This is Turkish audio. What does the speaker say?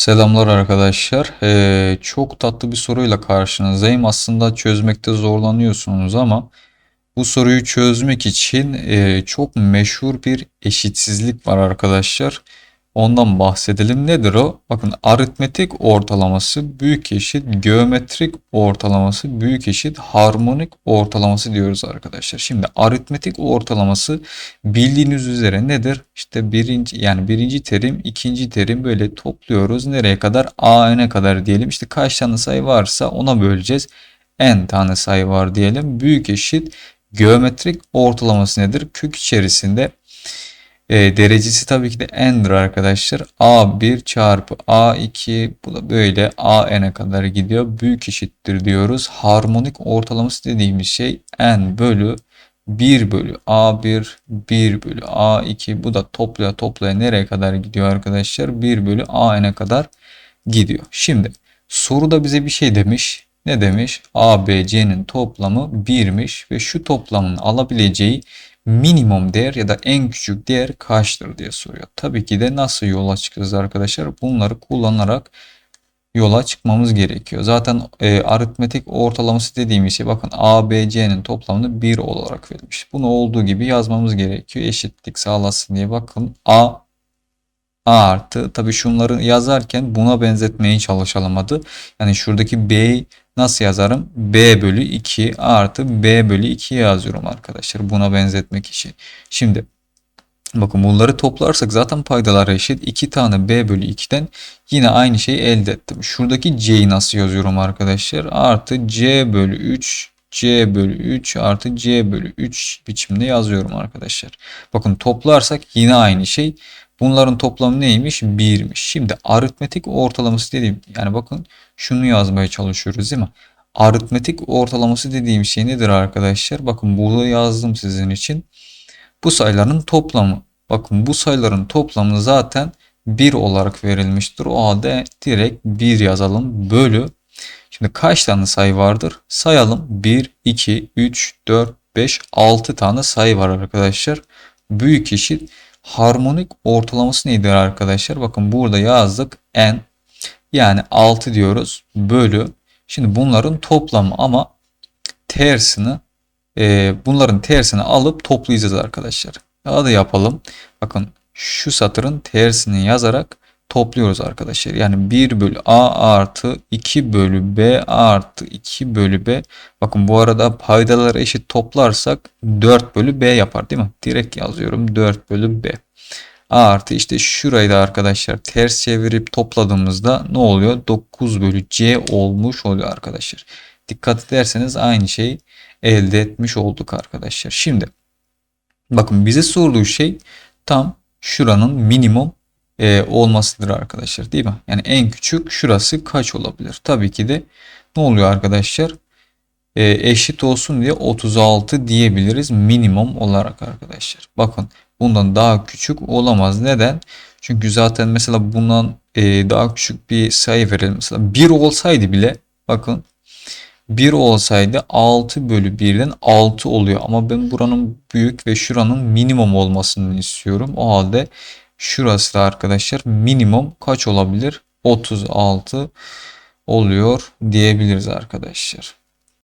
Selamlar arkadaşlar. Ee, çok tatlı bir soruyla karşınızdayım. Aslında çözmekte zorlanıyorsunuz ama bu soruyu çözmek için e, çok meşhur bir eşitsizlik var arkadaşlar. Ondan bahsedelim. Nedir o? Bakın aritmetik ortalaması büyük eşit geometrik ortalaması büyük eşit harmonik ortalaması diyoruz arkadaşlar. Şimdi aritmetik ortalaması bildiğiniz üzere nedir? İşte birinci yani birinci terim, ikinci terim böyle topluyoruz. Nereye kadar? A'ne kadar diyelim. İşte kaç tane sayı varsa ona böleceğiz. N tane sayı var diyelim. Büyük eşit geometrik ortalaması nedir? Kök içerisinde e, derecesi tabii ki de n'dir arkadaşlar. A1 çarpı A2 bu da böyle AN'e kadar gidiyor. Büyük eşittir diyoruz. Harmonik ortalaması dediğimiz şey n bölü 1 bölü A1 1 bölü A2 bu da toplaya toplaya nereye kadar gidiyor arkadaşlar? 1 bölü AN'e kadar gidiyor. Şimdi soruda bize bir şey demiş. Ne demiş? A, B, C'nin toplamı 1'miş ve şu toplamın alabileceği minimum değer ya da en küçük değer kaçtır diye soruyor. Tabii ki de nasıl yola çıkacağız arkadaşlar? Bunları kullanarak yola çıkmamız gerekiyor. Zaten e, aritmetik ortalaması dediğimiz şey bakın A, B, C'nin toplamını 1 olarak verilmiş. Bunu olduğu gibi yazmamız gerekiyor. Eşitlik sağlasın diye bakın A A artı tabii şunları yazarken buna benzetmeye çalışalım adı. Yani şuradaki B nasıl yazarım? B bölü 2 artı B bölü 2 yazıyorum arkadaşlar. Buna benzetmek için. Şimdi bakın bunları toplarsak zaten paydalar eşit. 2 tane B bölü 2'den yine aynı şeyi elde ettim. Şuradaki C'yi nasıl yazıyorum arkadaşlar? Artı C bölü 3 C bölü 3 artı C bölü 3 biçimde yazıyorum arkadaşlar. Bakın toplarsak yine aynı şey. Bunların toplamı neymiş? 1'miş. Şimdi aritmetik ortalaması dediğim yani bakın şunu yazmaya çalışıyoruz değil mi? Aritmetik ortalaması dediğim şey nedir arkadaşlar? Bakın burada yazdım sizin için. Bu sayıların toplamı. Bakın bu sayıların toplamı zaten 1 olarak verilmiştir. O halde direkt 1 yazalım. Bölü. Şimdi kaç tane sayı vardır? Sayalım. 1, 2, 3, 4, 5, 6 tane sayı var arkadaşlar. Büyük eşit harmonik ortalaması nedir arkadaşlar? Bakın burada yazdık n yani 6 diyoruz bölü. Şimdi bunların toplamı ama tersini e, bunların tersini alıp toplayacağız arkadaşlar. Hadi yapalım. Bakın şu satırın tersini yazarak topluyoruz arkadaşlar. Yani 1 bölü A artı 2 bölü B artı 2 bölü B. Bakın bu arada paydaları eşit toplarsak 4 bölü B yapar değil mi? Direkt yazıyorum 4 bölü B. A artı işte şurayı da arkadaşlar ters çevirip topladığımızda ne oluyor? 9 bölü C olmuş oluyor arkadaşlar. Dikkat ederseniz aynı şeyi elde etmiş olduk arkadaşlar. Şimdi bakın bize sorduğu şey tam şuranın minimum e, olmasıdır arkadaşlar değil mi? Yani en küçük şurası kaç olabilir? Tabii ki de ne oluyor arkadaşlar? E, eşit olsun diye 36 diyebiliriz minimum olarak arkadaşlar. Bakın bundan daha küçük olamaz. Neden? Çünkü zaten mesela bundan e, daha küçük bir sayı verelim. Mesela 1 olsaydı bile bakın 1 olsaydı 6 bölü 1'den 6 oluyor. Ama ben buranın büyük ve şuranın minimum olmasını istiyorum. O halde şurası da arkadaşlar minimum kaç olabilir? 36 oluyor diyebiliriz arkadaşlar.